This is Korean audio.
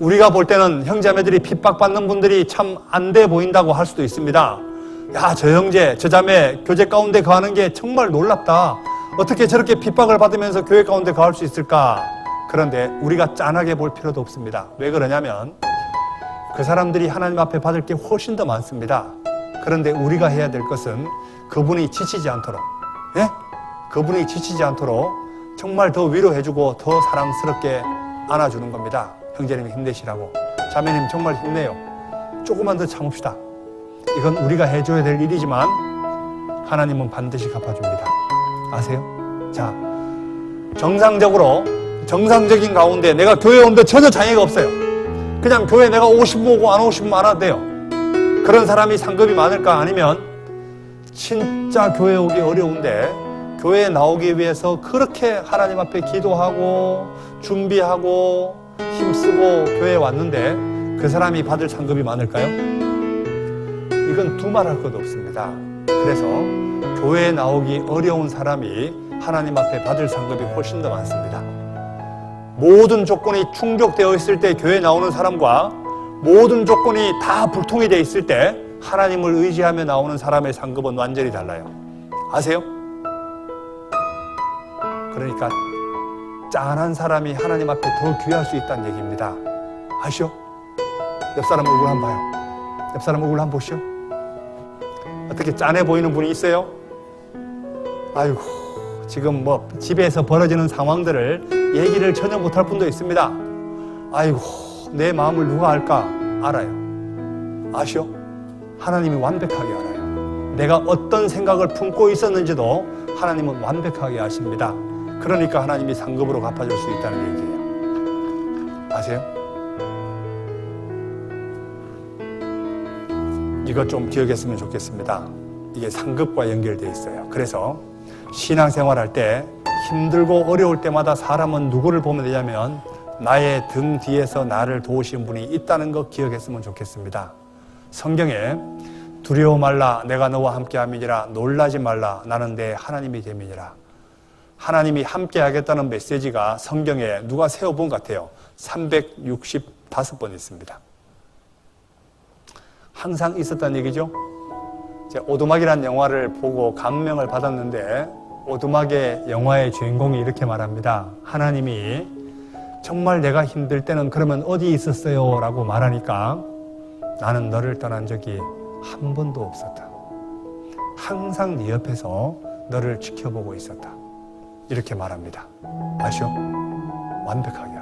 우리가 볼 때는 형제자매들이 핍박받는 분들이 참 안 돼 보인다고 할 수도 있습니다. 야, 저 형제, 저 자매 교제 가운데 거하는 게 정말 놀랍다. 어떻게 저렇게 핍박을 받으면서 교회 가운데 거할 수 있을까? 그런데 우리가 짠하게 볼 필요도 없습니다. 왜 그러냐면 그 사람들이 하나님 앞에 받을 게 훨씬 더 많습니다. 그런데 우리가 해야 될 것은 그분이 지치지 않도록, 예? 그분이 지치지 않도록 정말 더 위로해주고 더 사랑스럽게 안아주는 겁니다. 형제님 힘내시라고. 자매님 정말 힘내요. 조금만 더 참읍시다. 이건 우리가 해줘야 될 일이지만 하나님은 반드시 갚아줍니다. 아세요? 자, 정상적으로, 정상적인 가운데 내가 교회 오는데 전혀 장애가 없어요. 그냥 교회 내가 싶으면 오고 안 싶으면 안 돼요. 그런 사람이 상급이 많을까? 아니면 진짜 교회 오기 어려운데 교회에 나오기 위해서 그렇게 하나님 앞에 기도하고 준비하고 힘쓰고 교회에 왔는데 그 사람이 받을 상급이 많을까요? 이건 두말할 것 없습니다. 그래서 교회에 나오기 어려운 사람이 하나님 앞에 받을 상급이 훨씬 더 많습니다. 모든 조건이 충족되어 있을 때 교회 에 나오는 사람과 모든 조건이 다 불통이 되어 있을 때 하나님을 의지하며 나오는 사람의 상급은 완전히 달라요. 아세요? 그러니까 짠한 사람이 하나님 앞에 더 귀할 수 있다는 얘기입니다. 아시오? 옆 사람 얼굴 한번 봐요. 옆 사람 얼굴 한번 보시오. 어떻게 짠해 보이는 분이 있어요? 아이고, 지금 뭐 집에서 벌어지는 상황들을 얘기를 전혀 못할 분도 있습니다. 아이고, 내 마음을 누가 알까? 알아요. 아시오? 하나님이 완벽하게 알아요. 내가 어떤 생각을 품고 있었는지도 하나님은 완벽하게 아십니다. 그러니까 하나님이 상급으로 갚아줄 수 있다는 얘기예요. 아세요? 이것 좀 기억했으면 좋겠습니다. 이게 상급과 연결되어 있어요. 그래서 신앙생활 할 때 힘들고 어려울 때마다 사람은 누구를 보면 되냐면 나의 등 뒤에서 나를 도우신 분이 있다는 것 기억했으면 좋겠습니다. 성경에 두려워 말라 내가 너와 함께 함이니라 놀라지 말라 나는 내 하나님이 됨이니라 하나님이 함께 하겠다는 메시지가 성경에 누가 세워본 것 같아요. 365번 있습니다. 항상 있었다는 얘기죠. 제가 오두막이라는 영화를 보고 감명을 받았는데 오두막의 영화의 주인공이 이렇게 말합니다. 하나님이 정말 내가 힘들 때는 그러면 어디 있었어요? 라고 말하니까 나는 너를 떠난 적이 한 번도 없었다. 항상 네 옆에서 너를 지켜보고 있었다. 이렇게 말합니다. 아시오? 완벽하게